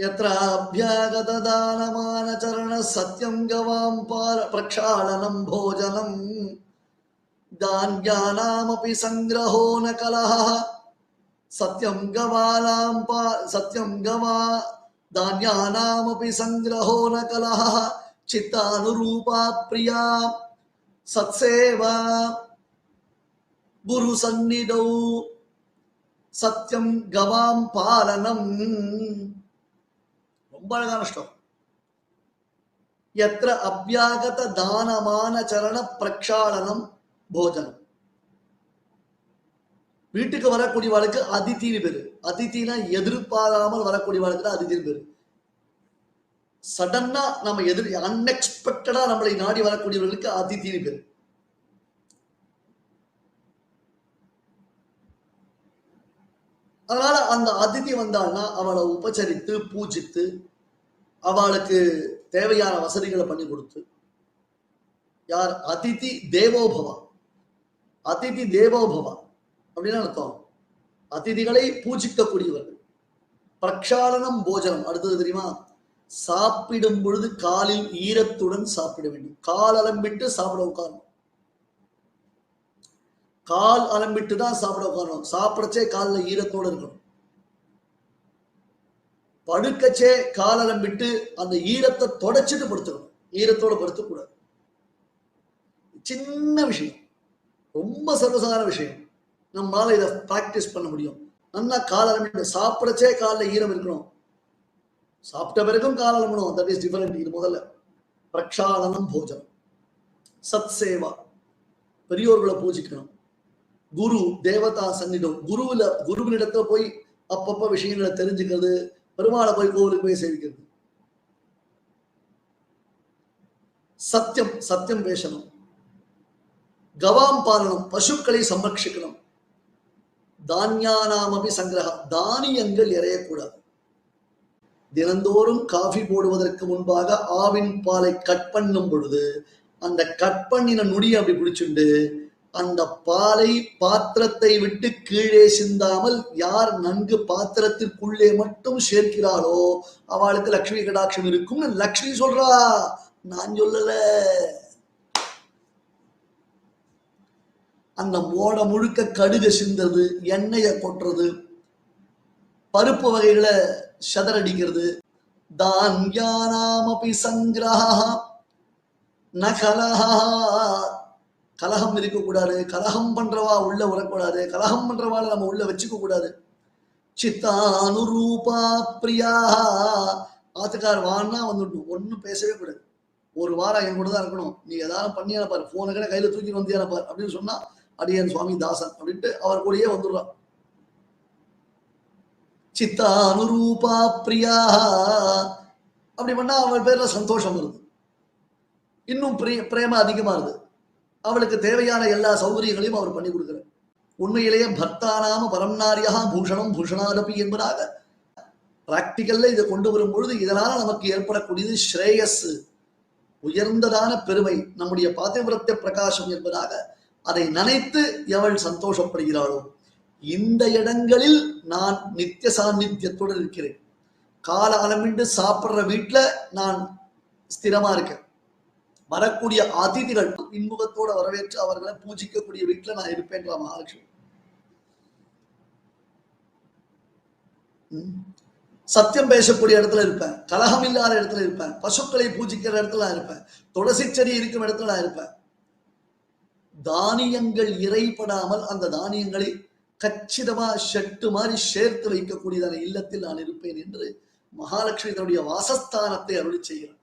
యత్రాభ్యాగతదానమానచరణ సత్యం గవాం పార ప్రక్షాళనం భోజనం దాన్యానామపి సంగ్రహో న కలహ సత్యం గవాలాం పా సత్యం గవా దాన్యానామపి సంగ్రహో న కలహ చిత్తానురూపా ప్రియా సత్సేవా గురు సన్నిధౌ సత్యం గవాం పాలనం ரொம்ப அழகான ஸ்லோகம் எத்திர அபியாகத தானமான சரண பிரக்ஷாளனம் போஜனம் வீட்டுக்கு வரக்கூடியவாளுக்கு அதித்தின்னு பேரு அதித்தினா எதிர்பாராமல் வரக்கூடியவாளுக்கு தான் அதித்தின்னு பேரு சடனா நம்ம எதிர் அன்எக்ஸ்பெக்டடா நம்மளை நாடி வரக்கூடியவர்களுக்கு அதித்தின்னு பேரு அதனால அந்த அதிதி வந்தாள்னா அவளை உபச்சரித்து பூஜித்து அவளுக்கு தேவையான வசதிகளை பண்ணி கொடுத்து யார்? அதிதி தேவோபவா. அதிதி தேவோபவா அப்படின்னு அர்த்தம். அதிதிகளை பூஜிக்கக்கூடியவர்கள். பிரக்ஷாலனம் போஜனம். அடுத்தது தெரியுமா? சாப்பிடும் பொழுது காலில் ஈரத்துடன் சாப்பிட வேண்டும். கால் அலம்பிட்டு சாப்பிட உட்காரணும். கால் அலம்பிட்டு தான் சாப்பிட உட்காரணும். சாப்பிடச்சே காலில் ஈரத்தோடு இருக்கணும். படுக்கச்சே கால் விட்டு அந்த ஈரத்தை தொடச்சிட்டு படுத்துக்கணும். ஈரத்தோட படுத்தக்கூடாது. சின்ன விஷயம். ரொம்ப சர்வசாதாரண விஷயம். நம்மளால இதை பிராக்டிஸ் பண்ண முடியும். நல்லா கால் சாப்பிடச்சே காலில் ஈரம் இருக்கணும். சாப்பிட்ட பிறகும் கால் தட் இஸ் டிஃபரெண்ட் இது முதல்ல. பிரக்ஷாலனம் போஜனம். சத் சேவா பெரியோர்களை பூஜிக்கணும். குரு தேவதா சன்னிடம் குருவில குருவினிடத்துல போய் அப்பப்ப விஷயங்களை தெரிஞ்சுக்கிறது பெருமாளை போய் கோவிலுக்கு போய் சேவிக்கிறது. சத்தியம் சத்தியம் பேசணும் கவாம் பாலனம் பசுக்களை சம்ரட்சிக்கணும் தானியானாமபி சங்கிரகம் தானியங்கள் இறையக்கூடாது தினந்தோறும் காஃபி போடுவதற்கு முன்பாக ஆவின் பாலை கட் பண்ணும் பொழுது அந்த கட் பண்ணின நுடியை அப்படி பிடிச்சுண்டு அந்த பாலை பாத்திரத்தை விட்டு கீழே சிந்தாமல் யார் நன்கு பாத்திரத்திற்குள்ளே மட்டும் சேர்க்கிறாளோ அவளுக்கு லக்ஷ்மி கடாட்சம் இருக்கும்னு லக்ஷ்மி சொல்றா. நான் சொல்லல. அந்த மோட முழுக்க கடுகு சிந்தது எண்ணெயை கொட்டுறது பருப்பு வகைகளை சதறடிக்கிறது தான்யானாமபி சங்கிரஹா நகலஹா. கலகம் இருக்கக்கூடாது கலகம் பண்றவா உள்ள வரக்கூடாது கலகம் பண்றவாளை நம்ம உள்ள வச்சுக்க கூடாது. சித்தானுரூபா பிரியா. ஆத்துக்கார் வான்னா வந்துடணும் ஒன்றும் பேசவே கூடாது. ஒரு வாரம் என் கூட தான் இருக்கணும். நீ ஏதாவது பண்ணி அனுப்பாரு போனை கூட கையில தூக்கி வந்து அனுப்பார் அப்படின்னு சொன்னா அடியன் சுவாமி தாசன் அப்படின்ட்டு அவர் கூடயே வந்துடுறான். சித்தானுரூபா பிரியா. அப்படி பண்ணா அவர் பேர்ல சந்தோஷம் வருது. இன்னும் பிரே பிரேம அதிகமாகுது அவளுக்கு தேவையான எல்லா சௌகரியங்களையும் அவர் பண்ணி கொடுக்கிறார். உண்மையிலேயே பக்தானாம பரம்நாரியா பூஷணம் பூஷணாதபி என்பதாக. பிராக்டிக்கல்ல இதை கொண்டு வரும் பொழுது இதனால நமக்கு ஏற்படக்கூடியது ஸ்ரேயஸ் உயர்ந்ததான பெருமை நம்முடைய பாத்தியபுரத்தை பிரகாசம் என்பதாக அதை நினைத்து எவள் சந்தோஷப்படுகிறாளோ? இந்த இடங்களில் நான் நித்திய சாநித்தியத்துடன் இருக்கிறேன். கால அளமின்றி சாப்பிட்ற வீட்டில் நான் ஸ்திரமா இருக்கேன். வரக்கூடிய அதிதிகள் இன்முகத்தோட வரவேற்று அவர்களை பூஜிக்கக்கூடிய வீட்டுல நான் இருப்பேன்ற மகாலட்சுமி. சத்தியம் பேசக்கூடிய இடத்துல இருப்பேன். கலகம் இல்லாத இடத்துல இருப்பேன். பசுக்களை பூஜிக்கிற இடத்துல நான் இருப்பேன். துளசி செடி இருக்கும் இடத்துல நான் இருப்பேன். தானியங்கள் இறைப்படாமல் அந்த தானியங்களை கச்சிதமா ஷெட்டு மாதிரி சேர்த்து வைக்கக்கூடியதான இல்லத்தில் நான் இருப்பேன் என்று மகாலட்சுமி தன்னுடைய வாசஸ்தானத்தை அருளி செய்கிறார்.